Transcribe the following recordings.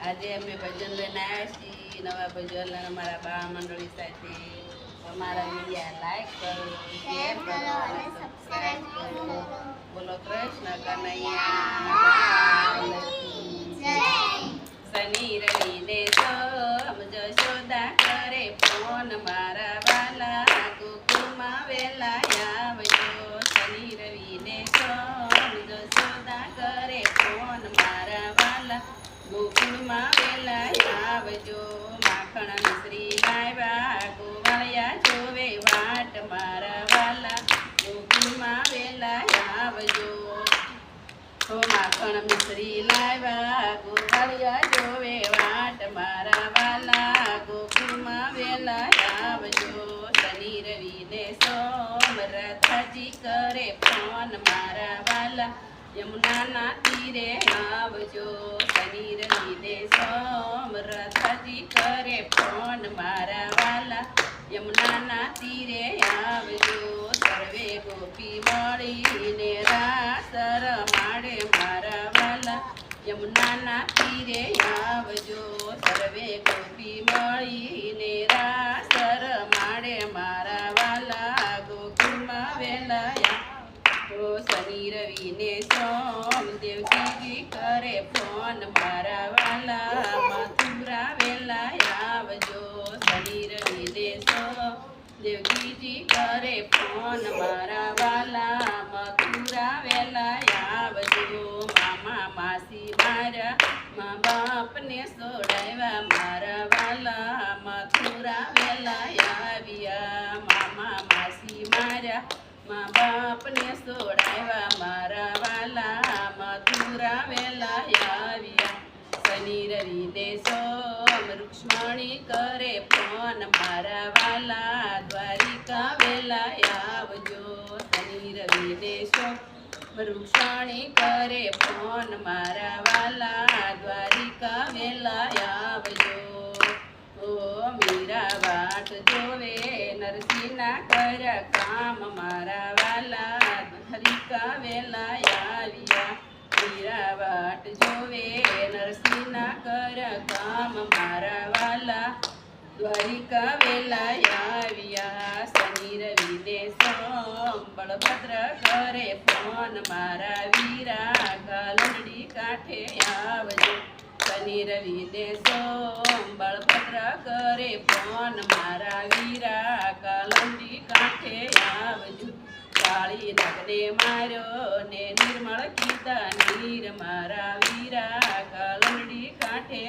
આજે અમે ભજન લઈને આવ્યા છીએ નવા ભજન અમારા બા મંડળી સાથે. અમારા વિડીયા લાઈક કરો શેર કરો અને સબસ્ક્રાઈબ કરો. બોલો કૃષ્ણ કનૈયા. શનિ રવિ ગોકુળમાં વેલા આવજો માખણ શ્રી લાવ્યા ગોવાળિયા જોવે વાટ મારા વાલા ગોકુળમાં વેલા આવજો ઓ માખણ મિશ્રી લાવ્યા ગોવાળિયા જોવે વાટ મારા વાલા ગોકુળમાં વેલા આવજો શનિ રવિ ને સોમ રથજી કરે ફોન મારા વાલા, યમુનાના તીરે આવજો, શનિ કરે ફોન મારા વાલા. યમુનાના તીરે આવજો સર્વે ગોપી મળીને રાસ રમાડે મારા વાલા. યમુનાના તીરે આવજો સર્વે ગોપી મળીને રાસ રમાડે મારા વાલા. ગોકુળમાં વેલાયા. શનિ રવિને સોમ દેવજી કરે ફોન મારા વાલા વેલા. દેવજીજી કરે ફોન મારા વાલા, મથુરા વેલા આવજો. મામા માસી મારા મા બાપને સોડાવ્યા. મારા વાલા, મથુરા વેલા આવ્યા. મામા માસી મારા મા બાપને સોડાવ્યા. મારા વાલા, મથુરા વેલા આવ્યા. શનિ રવિ દેશો સોમ રૂક્ષ્મણી કરે ફોન. મારા વાલા વૃક્ષાણી કરે ફોન મારા વાલા દ્વારિકા વેલા આવજો. ઓ મીરા વાટ જોવે નરસિંહના કર કામ મારા વાલા દ્વારિકા વેલા આવ્યા. મીરા વાટ જોવે નરસિંહના કર કામ મારા વાલા દ્વારિકા વેલા બળભદ્ર કરે ફોન મારા વીરા કાલડી કાંઠે આવજો. શનિ રવિ ને સોમ બળભદ્ર કરે ફોન મારા વીરા કાલડી કાંઠે આવજો. કાળી નગને માર્યો ને નિર્મળ કીતા નીર મારા વીરા કાલડી કાંઠે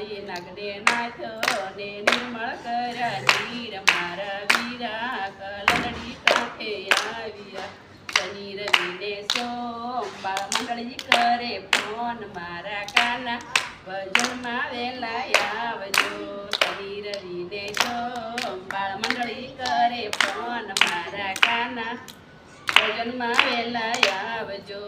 કાળી નગને નાથો ને નિર્મળ કર્યા નીર મારા વીરા કલરડી કાંઠે આવ્યા શનિ રવિ ને સોમ બાળ મંડળી કરે ફોન, મારા કાના ભજનમાં વેલા આવજો. શનિ રવિ ને સોમ બાળ મંડળી કરે ફોન, મારા કાના ભજનમાં વેલા આવજો.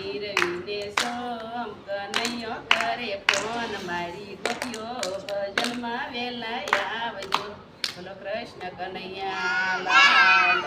શનિ સોમ કનૈયો કરે ફોન મારી ગોપીઓ ભજનમાં વેલા આવજો બોલો કૃષ્ણ કનૈયા લાલ.